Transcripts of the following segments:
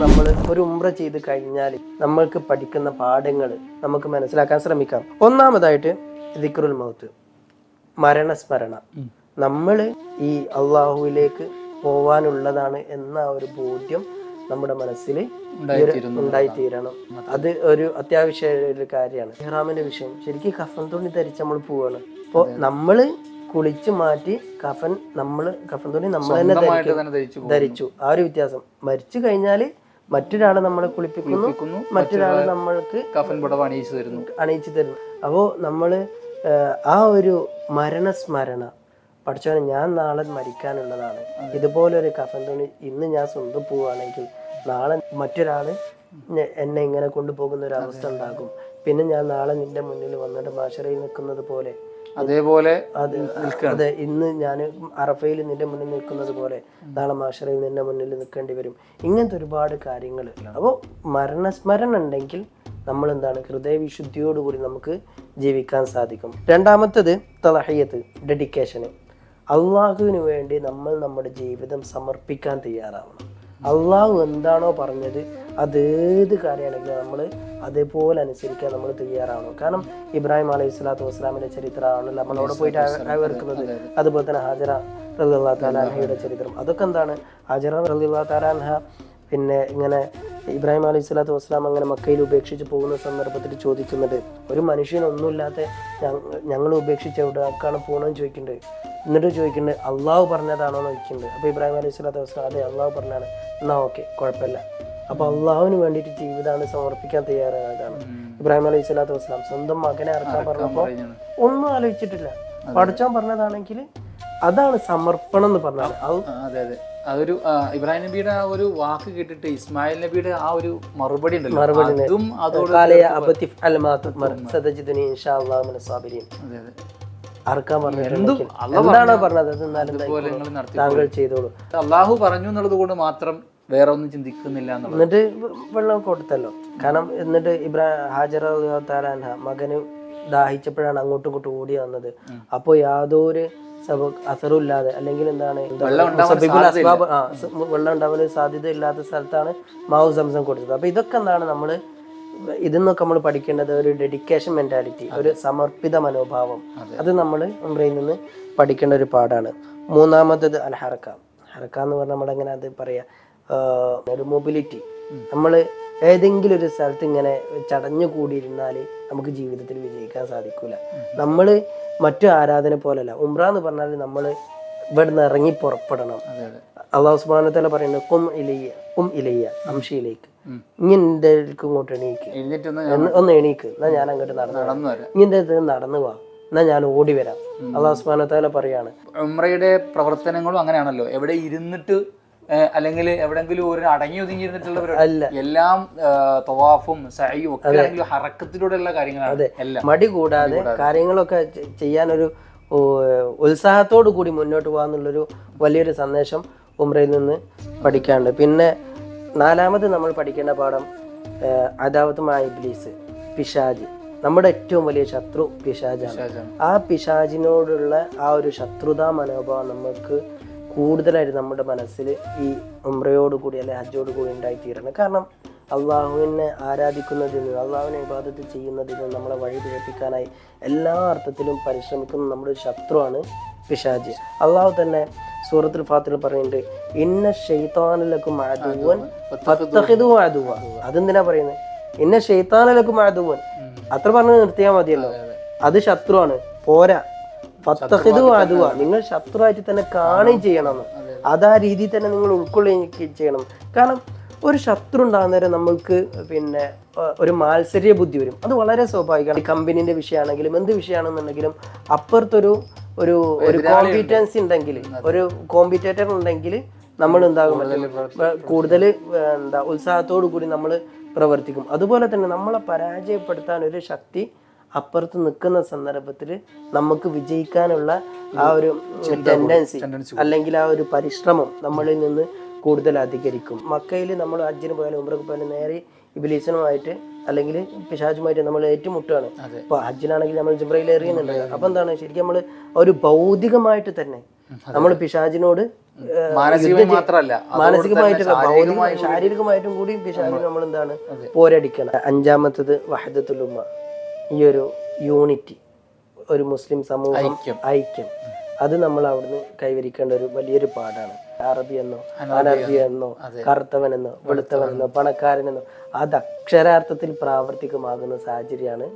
നമ്മൾ ഒരു ഉംറ ചെയ്ത് കഴിഞ്ഞാൽ നമ്മൾക്ക് പഠിക്കുന്ന പാഠങ്ങൾ നമുക്ക് മനസ്സിലാക്കാൻ ശ്രമിക്കാം. ഒന്നാമതായിട്ട് ദിക്റുൽ മൗത്ത് മരണസ്മരണ. നമ്മൾ ഈ അള്ളാഹുവിലേക്ക് പോവാനുള്ളതാണ് എന്ന ഒരു ബോധ്യം നമ്മുടെ മനസ്സിൽ ഉണ്ടായിത്തീരണം. അത് ഒരു അത്യാവശ്യ ഒരു കാര്യമാണ്. ഇഹ്റാമിന്റെ വിഷയം. ശരിക്കും കഫൻ തുണി ധരിച്ച് നമ്മൾ പോവാണ്. അപ്പോൾ നമ്മൾ കുളിച്ച് മാറ്റി കഫൻ നമ്മൾ കഫൻ തുണി നമ്മൾ തന്നെ ധരിച്ചു ധരിച്ചു. ആ ഒരു വ്യത്യാസം. മരിച്ചു കഴിഞ്ഞാൽ മറ്റൊരാളെ നമ്മളെ കുളിപ്പിക്കുന്നു. മറ്റൊരാളെ നമ്മൾക്ക് കഫൻ പടവ് അണിയിച്ചു തരുന്നു. അണിയിച്ചു തരുന്നു. അപ്പോൾ നമ്മൾ ആ ഒരു മരണസ്മരണ പഠിച്ചവനെ ഞാൻ നാളെ മരിക്കാനുള്ളതാണ്. ഇതുപോലൊരു കഫൻ തുണി ഇന്ന് ഞാൻ സ്വന്തം പോവുകയാണെങ്കിൽ നാളെ മറ്റൊരാൾ എന്നെ ഇങ്ങനെ കൊണ്ടുപോകുന്ന ഒരു അവസ്ഥ ഉണ്ടാകും. പിന്നെ ഞാൻ നാളെ നിന്റെ മുന്നിൽ വന്നിട്ട് മാഷറയിൽ നിൽക്കുന്നത് പോലെ അതേപോലെ അതെ ഇന്ന് ഞാൻ അറഫയിൽ നിന്റെ മുന്നിൽ നിൽക്കുന്നത് പോലെ നാളെ മാഷറയിൽ നിന്റെ മുന്നിൽ നിൽക്കേണ്ടി വരും. ഇങ്ങനത്തെ ഒരുപാട് കാര്യങ്ങൾ അപ്പോൾ മരണസ്മരണ ഉണ്ടെങ്കിൽ നമ്മൾ എന്താണ് ഹൃദയവിശുദ്ധിയോടുകൂടി നമുക്ക് ജീവിക്കാൻ സാധിക്കും. രണ്ടാമത്തത് തലഹയ്യത്ത് ഡെഡിക്കേഷന് അള്ളാഹുവിന് വേണ്ടി നമ്മൾ നമ്മുടെ ജീവിതം സമർപ്പിക്കാൻ തയ്യാറാവണം. അള്ളാഹു എന്താണോ പറഞ്ഞത് അതേത് കാര്യമാണെങ്കിലും നമ്മൾ അതേപോലെ അനുസരിക്കാൻ നമ്മൾ തയ്യാറാവണം. കാരണം ഇബ്രാഹിം അലൈഹി സ്വലാത്തു വസ്സലാമിന്റെ ചരിത്രമാണ് നമ്മളോട് പോയിട്ട് അവർക്കുന്നത് അതുപോലെ തന്നെ ഹാജറ റലിയുള്ള താലാൻഹയുടെ ചരിത്രം. അതൊക്കെ എന്താണ്? ഹാജറ റലിയുള്ള താലാൻഹ പിന്നെ ഇങ്ങനെ ഇബ്രാഹിം അലൈഹി സ്വലാത്തു വസ്സലാം അങ്ങനെ മക്കയിൽ ഉപേക്ഷിച്ച് പോകുന്ന സന്ദർഭത്തിൽ ചോദിക്കുന്നുണ്ട് ഒരു മനുഷ്യനൊന്നുമില്ലാത്ത ഞങ്ങൾ ഉപേക്ഷിച്ച് എവിടെക്കാണ് പോകണമെന്ന് ചോദിക്കുന്നുണ്ട് എന്നിട്ട് ചോദിക്കുന്നുണ്ട് അള്ളാഹു പറഞ്ഞതാണോ എന്ന് ചോദിക്കുന്നുണ്ട്. അപ്പോൾ ഇബ്രാഹിം അലൈഹി സ്വലാത്തു വസ്ലാം അതെ അള്ളാഹു പറഞ്ഞാണ് എന്നാ ഓക്കെ കുഴപ്പമില്ല. അപ്പോൾ അള്ളാഹുവിന് വേണ്ടിയിട്ട് ജീവിതമാണ് സമർപ്പിക്കാൻ തയ്യാറായതാണ്. ഇബ്രാഹിം അലൈഹി സ്വലാത്തു വസ്സലാം സ്വന്തം മകനെ ഇറക്കാൻ പറഞ്ഞപ്പോൾ ഒന്നും ആലോചിച്ചിട്ടില്ല. പഠിച്ചാൻ പറഞ്ഞതാണെങ്കിൽ അതാണ് സമർപ്പണം എന്ന് പറഞ്ഞത് അതെ അതെ. അതൊരു ഇബ്രാഹിം നബിയുടെ ആ ഒരു വാക്ക് കേട്ടിട്ട് ഇസ്മായിൽ നബിയുടെ ആ ഒരു മറുപടി ഉണ്ടല്ലോ. അതും അതോട് അറക്കാൻ പറഞ്ഞത് എന്തും എന്താണോ പറഞ്ഞത്? താങ്കൾ ചെയ്തോളൂ. അള്ളാഹു പറഞ്ഞു എന്നുള്ളത് കൊണ്ട് മാത്രം വേറെ ഒന്നും ചിന്തിക്കുന്നില്ല എന്നിട്ട് വെള്ളം കൊടുത്തല്ലോ. കാരണം എന്നിട്ട് ഇബ്രാഹിം ഹാജർ താലാൻഹ മകന് ദാഹിച്ചപ്പോഴാണ് അങ്ങോട്ടും ഇങ്ങോട്ടും ഓടി വന്നത്. അപ്പോൾ യാതൊരു സബ അസറുമില്ലാതെ അല്ലെങ്കിൽ എന്താണ് വെള്ളം ഉണ്ടാവാൻ സാധ്യത ഇല്ലാത്ത സ്ഥലത്താണ് മാവ് സംസം കൊടുത്തത്. അപ്പൊ ഇതൊക്കെ എന്താണ് നമ്മൾ ഇതെന്നൊക്കെ നമ്മൾ പഠിക്കേണ്ടത് ഒരു ഡെഡിക്കേഷൻ മെന്റാലിറ്റി ഒരു സമർപ്പിത മനോഭാവം. അത്. നമ്മൾ ഉംറയിൽ നിന്ന് പഠിക്കേണ്ട ഒരു പാടാണ് മൂന്നാമത്തത് അൽ ഹറക്ക ഹറക്ക എന്ന് പറഞ്ഞാൽ നമ്മളെങ്ങനെ അത് പറയാ? ഒരു മൊബിലിറ്റി നമ്മൾ ഏതെങ്കിലും ഒരു സ്ഥലത്ത് ഇങ്ങനെ ചടഞ്ഞു കൂടിയിരുന്നാൽ നമുക്ക് ജീവിതത്തിൽ വിജയിക്കാൻ സാധിക്കില്ല നമ്മൾ മറ്റു ആരാധന പോലല്ല. ഉംറ എന്ന് പറഞ്ഞാൽ നമ്മൾ ഇവിടെ നിന്ന് ഇറങ്ങി പുറപ്പെടണം. അള്ളാഹു സുബാനത്തല പറയുന്നത് കും ഇലയ്യ കും ഇലയ്യ അംശയിലേക്ക്. ഇങ്ങനെ ഇങ്ങോട്ട് എണീക്ക്. ഒന്ന് എണീക്ക്. എന്നാ ഞാൻ അങ്ങോട്ട് നടന്നു ഇങ്ങനെ നടന്നു വാ. എന്നാ ഞാൻ ഓടി വരാം. അള്ളാഹു സുബാനത്തല പറയാണ്. ഉമ്രയുടെ പ്രവർത്തനങ്ങളും അങ്ങനെയാണല്ലോ. എവിടെ ഇരുന്നിട്ട് അല്ലെങ്കിൽ എവിടെങ്കിലും ഒരു അടങ്ങി ഒതുങ്ങിയിരുന്നിട്ടുള്ള എല്ലാം തവാഫും സഹയും ഒക്കെ ഹറക്കത്തിലൂടെയുള്ള കാര്യങ്ങളാണ്. എല്ലാം. മടി കൂടാതെ കാര്യങ്ങളൊക്കെ ചെയ്യാനൊരു ഉത്സാഹത്തോടു കൂടി മുന്നോട്ട് പോകാന്നുള്ളൊരു വലിയൊരു സന്ദേശം ഉമ്രയിൽ നിന്ന് പഠിക്കാനുണ്ട്. പിന്നെ നാലാമത് നമ്മൾ പഠിക്കേണ്ട പാഠം അദാവത്തുമായ ഇബ്ലീസ് പിശാജ്. നമ്മുടെ ഏറ്റവും വലിയ ശത്രു പിശാജാണ്. ആ പിശാജിനോടുള്ള ആ ഒരു ശത്രുതാ മനോഭാവം നമുക്ക് കൂടുതലായിട്ട് നമ്മുടെ മനസ്സിൽ ഈ ഉമ്രയോടുകൂടി അല്ലെ ഹജ്ജോട് കൂടി ഉണ്ടായിത്തീരണം. കാരണം അള്ളാഹുവിനെ ആരാധിക്കുന്നതിന് അള്ളാഹുവിനെ ഇബാദത്ത് ചെയ്യുന്നതിന് നമ്മളെ വഴി പിഴപ്പിക്കാനായി എല്ലാ അർത്ഥത്തിലും പരിശ്രമിക്കുന്ന നമ്മുടെ ശത്രുവാണ് പിശാജ് അള്ളാഹു തന്നെ സൂറത്തുൽ ഫാത്തിൽ പറയുന്നുണ്ട് ഇന്ന ഷെയ്ത്താനിലക്കും അതുവൻ അതുവ അതെന്തിനാ പറയുന്നത് ഇന്ന ഷെയ്ത്താനിലക്കും അതുവൻ അത്ര പറഞ്ഞ് നിർത്തിയാൽ മതിയല്ലോ. അത് ശത്രുവാണ്. പോരാ. പത്തഹിതു അതുവ നിങ്ങൾ ശത്രുവായിട്ട് തന്നെ കാണുകയും ചെയ്യണം അത് ആ രീതിയിൽ തന്നെ നിങ്ങൾ ഉൾക്കൊള്ളുകയും ചെയ്യണം. കാരണം ഒരു ശത്രു ഉണ്ടാകുന്നേരം നമ്മൾക്ക് പിന്നെ ഒരു മാത്സര്യ ബുദ്ധി വരും. അത് വളരെ സ്വാഭാവികമാണ്. കമ്പനീന്റെ വിഷയമാണെങ്കിലും എന്ത് വിഷയമാണെന്നുണ്ടെങ്കിലും അപ്പുറത്തൊരു ഒരു ഒരു കോമ്പീറ്റൻസി ഉണ്ടെങ്കിൽ ഒരു കോമ്പീറ്റേറ്റർ ഉണ്ടെങ്കിൽ നമ്മൾ എന്താകും? കൂടുതൽ എന്താ ഉത്സാഹത്തോടു കൂടി നമ്മൾ പ്രവർത്തിക്കും. അതുപോലെ തന്നെ നമ്മളെ പരാജയപ്പെടുത്താൻ ഒരു ശക്തി അപ്പുറത്ത് നിൽക്കുന്ന സന്ദർഭത്തിൽ നമുക്ക് വിജയിക്കാനുള്ള ആ ഒരു ടെൻഡൻസി അല്ലെങ്കിൽ ആ ഒരു പരിശ്രമം നമ്മളിൽ നിന്ന് കൂടുതൽ അധികരിക്കും മക്കയിൽ നമ്മൾ അജ്ജിന് പോയാലും ഉമ്രക്ക് പോയാലും നേരെ ഇബിലീസനുമായിട്ട് അല്ലെങ്കിൽ പിശാചുമായിട്ട് നമ്മൾ ഏറ്റുമുട്ടുകയാണ്. അപ്പൊ ഹജ്ജിനാണെങ്കിൽ നമ്മൾ ജിബ്രയിൽ എറിയുന്നുണ്ട് അപ്പൊ എന്താണ്? ശരിക്കും നമ്മൾ ഒരു ഭൗതികമായിട്ട് തന്നെ നമ്മൾ പിശാജിനോട് മാനസികമായിട്ട് ശാരീരികമായിട്ടും കൂടി പിശാചിന് നമ്മൾ എന്താണ് പോരടിക്കണം. അഞ്ചാമത്തത് വഹദത്തുലുമ്മ ഈ ഒരു യൂണിറ്റി ഒരു മുസ്ലിം സമൂഹം ഐക്യം. ഐക്യം. അത് നമ്മൾ അവിടുന്ന് കൈവരിക്കേണ്ട ഒരു വലിയൊരു പാടാണ് അറബി എന്നോ അനർബി എന്നോ കറുത്തവൻ എന്നോ വെളുത്തവൻ. എന്നോ പണക്കാരൻ എന്നോ അത് അക്ഷരാർത്ഥത്തിൽ പ്രാവർത്തികമാകുന്ന സാഹചര്യമാണ്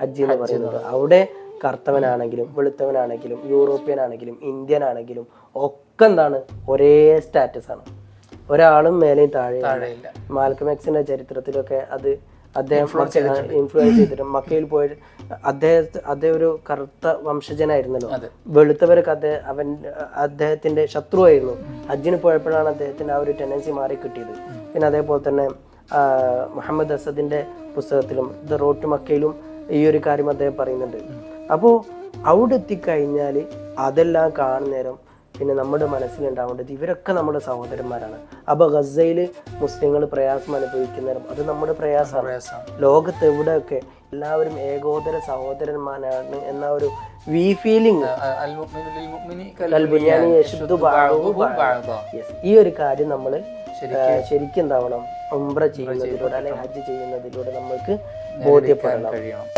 ഹജ്ജ് എന്ന് പറയുന്നത്. അവിടെ കറുത്തവനാണെങ്കിലും വെളുത്തവനാണെങ്കിലും യൂറോപ്യൻ ആണെങ്കിലും ഇന്ത്യൻ ആണെങ്കിലും ഒക്കെ എന്താണ്? ഒരേ സ്റ്റാറ്റസ് ആണ് ഒരാളും മേലെയും താഴെ മാൽക്കമെക്സിന്റെ മാൽക്കം ചരിത്രത്തിലൊക്കെ അത് അദ്ദേഹം ഇൻഫ്ലുവൻസ് ചെയ്തിട്ട് മക്കയിൽ പോയി അദ്ദേഹത്തെ അദ്ദേഹം ഒരു കറുത്ത വംശജനായിരുന്നല്ലോ വെളുത്തവർക്ക് വെളുത്തവരൊക്കെ അദ്ദേഹം അവൻ അദ്ദേഹത്തിന്റെ ശത്രുവായിരുന്നു. ഹജ്ജിന് പോയപ്പോഴാണ് അദ്ദേഹത്തിന് ആ ഒരു ടെൻഡൻസി മാറി കിട്ടിയത്. പിന്നെ അതേപോലെ തന്നെ മുഹമ്മദ് അസദിന്റെ പുസ്തകത്തിലും ദ റോഡ് ടു മക്കയിലും ഈ ഒരു കാര്യം അദ്ദേഹം പറയുന്നുണ്ട്. അപ്പോൾ അവിടെ എത്തിക്കഴിഞ്ഞാൽ അതെല്ലാം കാണുന്നേരം പിന്നെ നമ്മുടെ മനസ്സിലുണ്ടാവേണ്ടത് ഇവരൊക്കെ നമ്മുടെ സഹോദരന്മാരാണ്. അപ്പൊ ഗസയിൽ മുസ്ലിങ്ങൾ പ്രയാസം അനുഭവിക്കുന്നവരും അത് നമ്മുടെ പ്രയാസമാണ്. ലോകത്ത് എവിടെയൊക്കെ എല്ലാവരും ഏകോദര സഹോദരന്മാരാണ് എന്ന ഒരു വി ഫീലിംഗ്. ഈ ഒരു കാര്യം നമ്മൾ ശരിക്കും എന്താവണം ഉംറ ചെയ്യുന്നതിലൂടെ അല്ലെങ്കിൽ ഹജ്ജ് ചെയ്യുന്നതിലൂടെ നമ്മൾക്ക് ബോധ്യപ്പെടണം. കഴിയണം.